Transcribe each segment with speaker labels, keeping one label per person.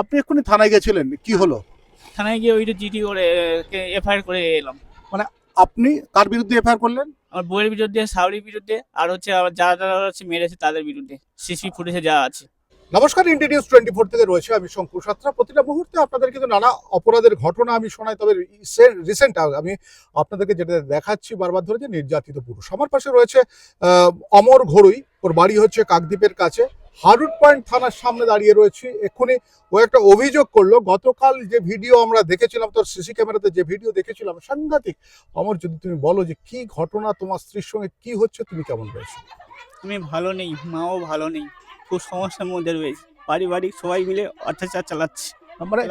Speaker 1: আপনি এক্ষুনি থানায় গেছিলেন কি হলো?
Speaker 2: থানায় গিয়ে ওইটা জিডি করে এফআইআর করে এলাম।
Speaker 1: মানে আপনি কার বিরুদ্ধে এফআইআর করলেন?
Speaker 2: আমার বইয়ের বিরুদ্ধে সাউরির বিরুদ্ধে আর হচ্ছে আবার যারা যারা হচ্ছে মেরেছে তাদের বিরুদ্ধে সিসি ফুটেজে যা আছে।
Speaker 1: নমস্কার ইন্ডিয়া নিউজ টোয়েন্টি ফোর থেকে রয়েছে আমি শঙ্কু সাত্রা। প্রতিটা মুহূর্তে আপনাদের কিন্তু নানা অপরাধের ঘটনা আমি শোনাই তবে রিসেন্ট আমি আপনাদেরকে যেটা দেখাচ্ছি বারবার ধরে যে নির্যাতিত পুরুষ। আমার পাশে রয়েছে অমর ঘড়ুই ওর বাড়ি হচ্ছে কাকদ্বীপের কাছে। হারুট পয়েন্ট থানার সামনে দাঁড়িয়ে রয়েছে। এক্ষুনি ও একটা অভিযোগ করল। গতকাল যে ভিডিও আমরা দেখেছিলাম, তোর সিসি ক্যামেরাতে যে ভিডিও দেখেছিলাম, সাংঘাতিক। অমর, যদি তুমি বলো যে কি ঘটনা, তোমার স্ত্রীর সঙ্গে কি হচ্ছে, তুমি কেমন রয়েছো?
Speaker 2: আমি ভালো নেই, মাও ভালো নেই, খুব সমস্যার মধ্যে রয়েছে। পারিবারিক সবাই মিলে অত্যাচার চালাচ্ছে।
Speaker 1: মানে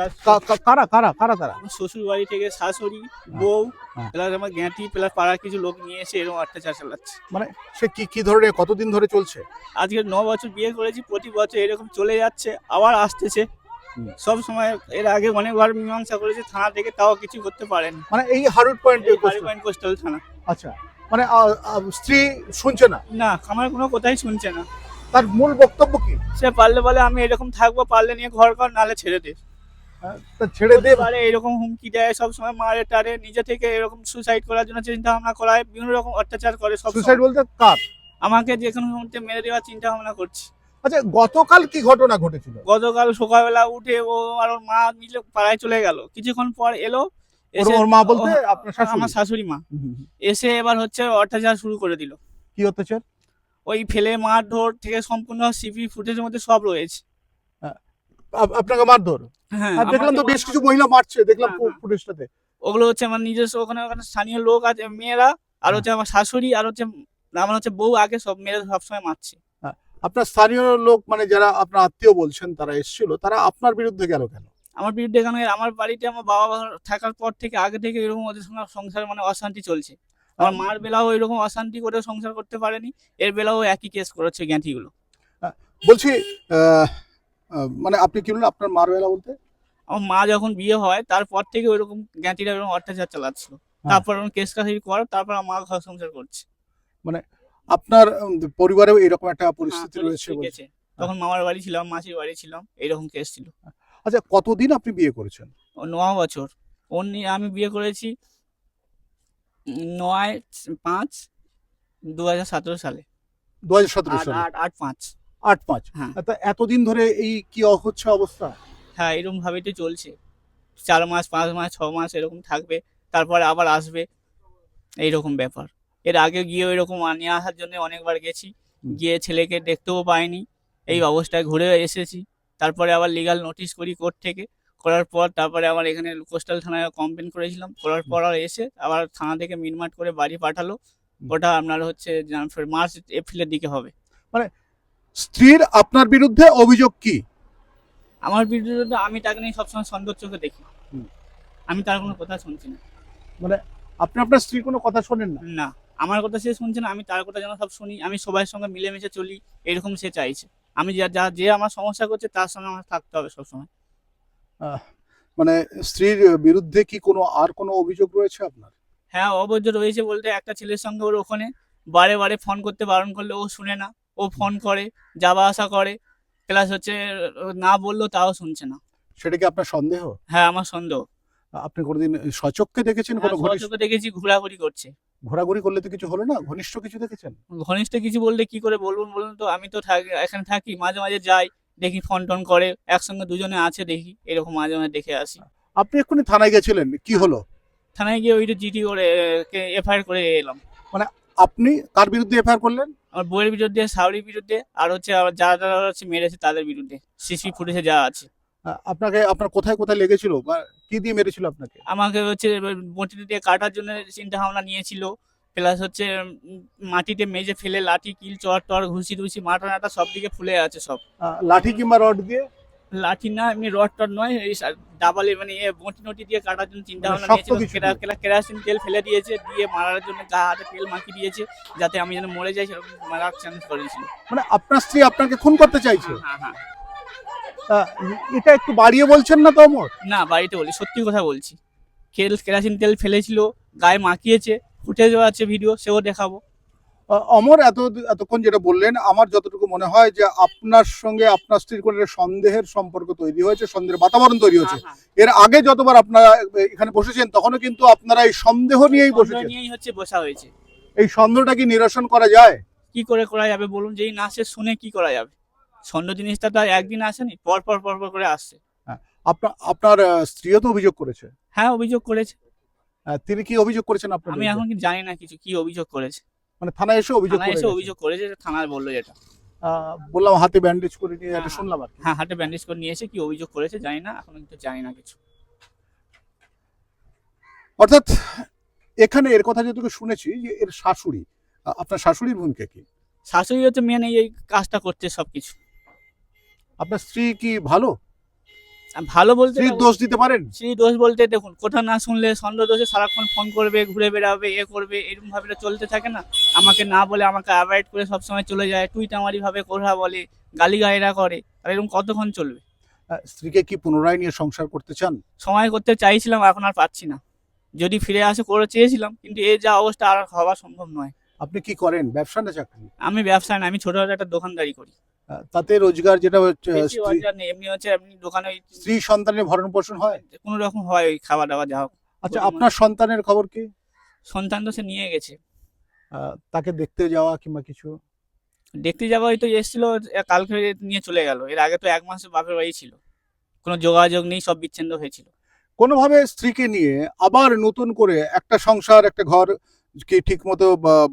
Speaker 1: কারা কারা কারা তারা
Speaker 2: শ্বশুর বাড়ি থেকে শাশুড়ি বউ
Speaker 1: হ্যাঁ।
Speaker 2: প্লাস আমার জ্ঞাতি প্লাস পাড়ার কিছু লোক নিয়ে এসে এরকম অত্যাচার চালাচ্ছে।
Speaker 1: মানে সে কি কি ধরনের কতদিন ধরে চলছে?
Speaker 2: আজকে ন বছর বিয়ে করেছি প্রতি বছর এরকম চলে যাচ্ছে আবার আসতেছে। সব সময় এর আগে অনেকবার মীমাংসা করেছে থানা থেকে তাও কিছু করতে পারেনি।
Speaker 1: মানে এই হারুট পয়েন্ট
Speaker 2: পয়েন্ট কোস্টাল থানা।
Speaker 1: আচ্ছা মানে স্ত্রী শুনছে না?
Speaker 2: না আমার কোনো কথাই শুনছে না।
Speaker 1: তার মূল বক্তব্য কি?
Speaker 2: সে পারলে বলে আমি এরকম থাকব পারলে নিয়ে ঘর কর নালে ছেড়ে দে।
Speaker 1: ছেড়ে দে।
Speaker 2: পারে এরকম হুমকি দেয় সব সময় মারে টারে নিজে থেকে এরকম সুসাইড করার জন্য চিন্তা ভাবনা করায় বিভিন্ন রকম অত্যাচার করে সব
Speaker 1: সুসাইড বলতে কার?
Speaker 2: আমাকে যে কোনো মুহূর্তে মেরে দেওয়ার চিন্তা ভাবনা করছে।
Speaker 1: আচ্ছা গতকাল কি ঘটনা ঘটেছিল?
Speaker 2: গতকাল সকালবেলা উঠে ও আর ওর মা মিলে পাড়ায় চলে গেল। কিছুক্ষণ পর এলো
Speaker 1: ওর মা বলতে আপনার শাশুড়ি?
Speaker 2: আমার শাশুড়ি মা। এসে এবার হচ্ছে অত্যাচার শুরু করে দিল।
Speaker 1: কি অত্যাচার?
Speaker 2: ওই ফেলে মার ধর থেকে সম্পূর্ণ সিপি ফুটেজের মধ্যে সব রয়েছে।
Speaker 1: আপনাকে মারধর?
Speaker 2: হ্যাঁ
Speaker 1: দেখলাম তো বেশ কিছু মহিলা মারছে দেখলাম
Speaker 2: হ্যাঁ, হ্যাঁ।
Speaker 1: ফুটেজটাতে
Speaker 2: ওগুলো হচ্ছে আমার নিজস্ব ওখানে ওখানে স্থানীয় লোক আছে মেয়েরা আর হচ্ছে আমার শাশুড়ি আর হচ্ছে আমার হচ্ছে বউ আগে সব মেয়েরা সবসময় মারছে।
Speaker 1: আপনার স্থানীয় লোক মানে যারা আপনার আত্মীয় বলছেন তারা এসেছিল তারা আপনার বিরুদ্ধে গেল কেন?
Speaker 2: আমার বিরুদ্ধে কেন আমার বাড়িতে আমার বাবা থাকার পর থেকে আগে থেকে এরকম ওদের সঙ্গে সংসার মানে অশান্তি চলছে। আমার মার বেলাও এরকম অশান্তি করে সংসার করতে পারেনি এর বেলাও একই কেস করেছে জ্ঞাতিগুলো
Speaker 1: বলছি মানে আপনি কি বললেন আপনার মারবেলা বলতে?
Speaker 2: আমার মা যখন বিয়ে হয় তারপর থেকে ওইরকম জ্ঞাতিরা এরকম অত্যাচার চালাচ্ছিল। তারপর ওরকম কেস কাছারি কর তারপর আমার মা ঘর সংসার করছে।
Speaker 1: মানে আপনার পরিবারেও এরকম একটা পরিস্থিতি
Speaker 2: হ্যাঁ,
Speaker 1: রয়েছে বলছে।
Speaker 2: আছে। তখন মামার বাড়ি ছিলাম মাসির বাড়ি ছিলাম এইরকম কেস ছিল।
Speaker 1: আচ্ছা কতদিন আপনি বিয়ে করেছেন?
Speaker 2: ন বছর। ওর নিয়ে আমি বিয়ে করেছি নয় পাঁচ দু হাজার সতেরো সালে।
Speaker 1: দু হাজার সতেরো সালে।
Speaker 2: আট আট পাঁচ।
Speaker 1: আট পাঁচ
Speaker 2: হ্যাঁ।
Speaker 1: তা এতদিন ধরে এই কি হচ্ছে অবস্থা?
Speaker 2: হ্যাঁ এরকম ভাবেই তো চলছে। চার মাস পাঁচ মাস ছ মাস এরকম থাকবে তারপরে আবার আসবে। এইরকম ব্যাপার। এর আগে গিয়ে এরকম নিয়ে আসার জন্য অনেকবার গেছি। গিয়ে ছেলেকে দেখতেও পাইনি। এই অবস্থায় ঘুরে এসেছি। তারপরে আবার লিগাল নোটিশ করি কোর্ট থেকে। করার পর তারপরে আবার এখানে কোস্টাল থানায় কমপ্লেন করেছিলাম। করার পর আর এসে আবার থানা থেকে মিটমাট করে বাড়ি পাঠালো। ওটা আপনার হচ্ছে মার্চ এপ্রিলের দিকে হবে।
Speaker 1: স্ত্রীর আপনার বিরুদ্ধে অভিযোগ কি?
Speaker 2: আমার বিরুদ্ধে আমি তাকে নিয়ে সবসময় সন্দেহ চোখে দেখি। আমি তার কোনো কথা শুনছি না।
Speaker 1: মানে আপনি আপনার স্ত্রীর কোনো কথা শোনেন না?
Speaker 2: না। আমার কথা সে শুনছে না আমি তার কথা যেন সব শুনি আমি সবার সঙ্গে মিলেমিশে চলি এরকম সে চাইছে। আমি যা যা যে আমার সমস্যা করছে তার সঙ্গে আমার থাকতে হবে সবসময়।
Speaker 1: মানে স্ত্রীর বিরুদ্ধে কি কোনো আর কোনো অভিযোগ রয়েছে আপনার?
Speaker 2: হ্যাঁ অবৈধ রয়েছে বলতে একটা ছেলের সঙ্গে ওর ওখানে বারে বারে ফোন করতে বারণ করলে ও শুনে না। ও ফোন করে যাওয়া আসা করে প্লাস হচ্ছে না বলল তাও শুনছে না।
Speaker 1: সেটা কি আপনার সন্দেহ?
Speaker 2: হ্যাঁ আমার সন্দেহ।
Speaker 1: আপনি কোনোদিন সচক্ষে দেখেছেন কোনো
Speaker 2: হ্যাঁ,
Speaker 1: ঘনিষ্ঠ
Speaker 2: সচক্ষে দেখেছি ঘোরাঘুরি করছে।
Speaker 1: ঘোরাঘুরি করলে তো কিছু হলো না? ঘনিষ্ঠ কিছু দেখেছেন?
Speaker 2: ঘনিষ্ঠ কিছু বললে কি করে বলব বলুন তো? আমি তো থাকি এখানে থাকি মাঝে মাঝে যাই দেখি ফোন টোন করে একসঙ্গে দুজনে আছে দেখি এরকম মাঝে মাঝে দেখে আসি।
Speaker 1: আপনি এক্ষুনি থানায় গেছিলেন কি হলো?
Speaker 2: থানায় গিয়ে ওইটা জিডি করে এফআইআর করে এলাম।
Speaker 1: মানে আপনি কার বিরুদ্ধে এফআইআর করলেন?
Speaker 2: আমার বইয়ের বিরুদ্ধে সাউরির বিরুদ্ধে আর হচ্ছে আমার যারা যারা হচ্ছে মেরেছে তাদের বিরুদ্ধে। সিসি ফুটেজে যা আছে।
Speaker 1: আপনাকে আপনার কোথায় কোথায় লেগেছিল? বা কি দিয়ে মেরেছিল আপনাকে?
Speaker 2: আমাকে হচ্ছে বটি দিয়ে কাটার জন্য চিন্তা ভাবনা নিয়েছিল। প্লাস হচ্ছে মাটিতে মেজে ফেলে লাঠি কিল চর টর ঘুষি টুসি মাটা নাটা সব দিকে ফুলে আছে সব।
Speaker 1: লাঠি কিংবা রড দিয়ে?
Speaker 2: লাঠি না এমনি রড টড নয় এই ডাবলে মানে বটি নটি দিয়ে কাটার জন্য চিন্তা
Speaker 1: মানে
Speaker 2: ভাবনা নিয়েছিল। কেরা- কেরাসিন তেল ফেলে দিয়েছে দিয়ে মারার জন্য গা হাতে তেল মাখিয়ে দিয়েছে যাতে আমি যেন মরে যাই সেরকম মারার চান্স করেছিল।
Speaker 1: মানে আপনার স্ত্রী আপনাকে খুন করতে চাইছে?
Speaker 2: হ্যাঁ হ্যাঁ
Speaker 1: তা, এটা একটু বাড়িয়ে বলছেন না তো অমর
Speaker 2: না বাড়িতে বলি সত্যি কথা বলছি। কেল কেরাসিন তেল ফেলেছিল গায়ে মাখিয়েছে ফুটেজও আছে ভিডিও সেও দেখাবো।
Speaker 1: অমর এত এতক্ষণ যেটা বললেন আমার যতটুকু মনে হয় যে আপনার সঙ্গে আপনার স্ত্রীর কোনো সন্দেহের সম্পর্ক তৈরি হয়েছে সন্দেহের বাতাবরণ তৈরি হয়েছে।
Speaker 2: হ্যাঁ, হ্যাঁ।
Speaker 1: এর আগে যতবার আপনারা এখানে বসেছেন তখনও কিন্তু আপনারা এই সন্দেহ নিয়েই বসেছেন।
Speaker 2: নিয়েই হচ্ছে বসা হয়েছে।
Speaker 1: এই সন্দেহটা কি নিরসন করা যায়?
Speaker 2: কি করে করা যাবে বলুন? যেই না আসে শুনে কি করা যাবে? সন্দেহ জিনিসটা তো একদিন আসেনি পর পর পর পর করে আসছে।
Speaker 1: আপনার আপনার স্ত্রীও তো অভিযোগ করেছে।
Speaker 2: হ্যাঁ অভিযোগ করেছে।
Speaker 1: তিনি কি অভিযোগ করেছেন আপনার
Speaker 2: আমি এখন কি জানি না কিছু কি অভিযোগ করেছে।
Speaker 1: মানে থানায় এসে অভিযোগ
Speaker 2: থানায়
Speaker 1: করে
Speaker 2: এসে অভিযোগ করেছে যে থানায় বলল
Speaker 1: আহ, বললাম হাতে ব্যান্ডেজ করে নিয়ে এটা। শুনলাম আর
Speaker 2: হ্যাঁ হাতে ব্যান্ডেজ করে নিয়ে এসে কি অভিযোগ করেছে জানি না এখন কিন্তু জানি না কিছু।
Speaker 1: অর্থাৎ এখানে এর কথা যেটুকু শুনেছি যে এর শাশুড়ি আপনার শাশুড়ির ভূমিকা কি?
Speaker 2: শাশুড়ি হচ্ছে মেন এই কাজটা করছে সবকিছু।
Speaker 1: আপনার স্ত্রী কি ভালো?
Speaker 2: ভালো বলতে
Speaker 1: স্ত্রীর দোষ দিতে পারেন?
Speaker 2: সেই দোষ বলতে দেখুন কোথাও না শুনলে সন্দেহ দোষে সারাক্ষণ ফোন করবে ঘুরে বেড়াবে এ করবে এরকম ভাবে চলতে থাকে না। আমাকে না বলে আমাকে অ্যাভয়েড করে সবসময় চলে যায় টুইটামারি ভাবে কথা বলে গালি গায়েরা করে আর এরকম কতক্ষণ চলবে?
Speaker 1: স্ত্রীকে কি পুনরায় নিয়ে সংসার করতে চান?
Speaker 2: সময় করতে চাইছিলাম এখন আর পাচ্ছি না। যদি ফিরে আসে করে চেয়েছিলাম কিন্তু এ যা অবস্থা আর হওয়া সম্ভব নয়।
Speaker 1: আপনি কি করেন? ব্যবসা না চাকরি?
Speaker 2: আমি ব্যবসায় না আমি ছোটখাটো একটা দোকানদারি করি।
Speaker 1: তাতে রোজগার যেটা
Speaker 2: এমনি হচ্ছে এমনি দোকানে
Speaker 1: স্ত্রী সন্তানের ভরণ পোষণ হয়?
Speaker 2: কোনো রকম হয় ওই খাওয়া দাওয়া যা হোক।
Speaker 1: আচ্ছা আপনার সন্তানের খবর কি?
Speaker 2: সন্তান তো সে নিয়ে গেছে।
Speaker 1: তাকে দেখতে যাওয়া কিংবা কিছু?
Speaker 2: দেখতে যাওয়া হয়তো এসেছিল কালকে নিয়ে চলে গেল। এর আগে তো এক মাস বাপের বাড়ি ছিল। কোনো যোগাযোগ নেই সব বিচ্ছিন্ন হয়েছিল।
Speaker 1: কোনোভাবে স্ত্রীকে নিয়ে আবার নতুন করে একটা সংসার একটা ঘর কি ঠিক মতো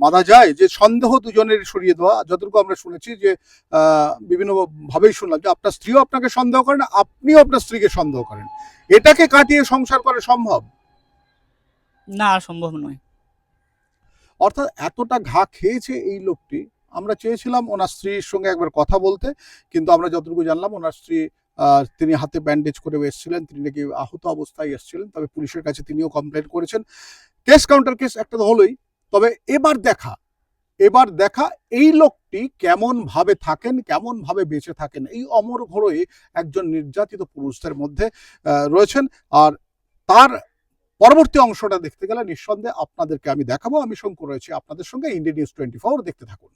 Speaker 1: বাঁধা যায় যে সন্দেহ দুজনের সরিয়ে দেওয়া যতটুকু আমরা শুনেছি যে আহ, বিভিন্ন ভাবেই শুনলাম যে আপনার স্ত্রীও আপনাকে সন্দেহ করেন আপনিও আপনার স্ত্রীকে সন্দেহ করেন। এটাকে কাটিয়ে সংসার করা সম্ভব?
Speaker 2: না সম্ভব নয়।
Speaker 1: অর্থাৎ এতটা ঘা খেয়েছে এই লোকটি আমরা চেয়েছিলাম ওনার স্ত্রীর সঙ্গে একবার কথা বলতে কিন্তু আমরা যতটুকু জানলাম ওনার স্ত্রী তিনি হাতে ব্যান্ডেজ করে এসেছিলেন তিনি নাকি আহত অবস্থায় এসেছিলেন তবে পুলিশের কাছে তিনিও কমপ্লেন করেছেন। কেস কাউন্টার কেস একটা তো হলোই। তবে এবার দেখা এবার দেখা এই লোকটি কেমনভাবে থাকেন, কেমনভাবে বেঁচে থাকেন, এই অমর ঘরোয়ে একজন নির্যাতিত পুরুষদের মধ্যে রয়েছেন। আর তার পরবর্তী অংশটা দেখতে গেলে নিঃসন্দেহে আপনাদেরকে আমি দেখাবো। আমি শঙ্কু রয়েছি, আপনাদের সঙ্গে ইন্ডিয়া নিউজ টোয়েন্টি ফোর দেখতে থাকুন।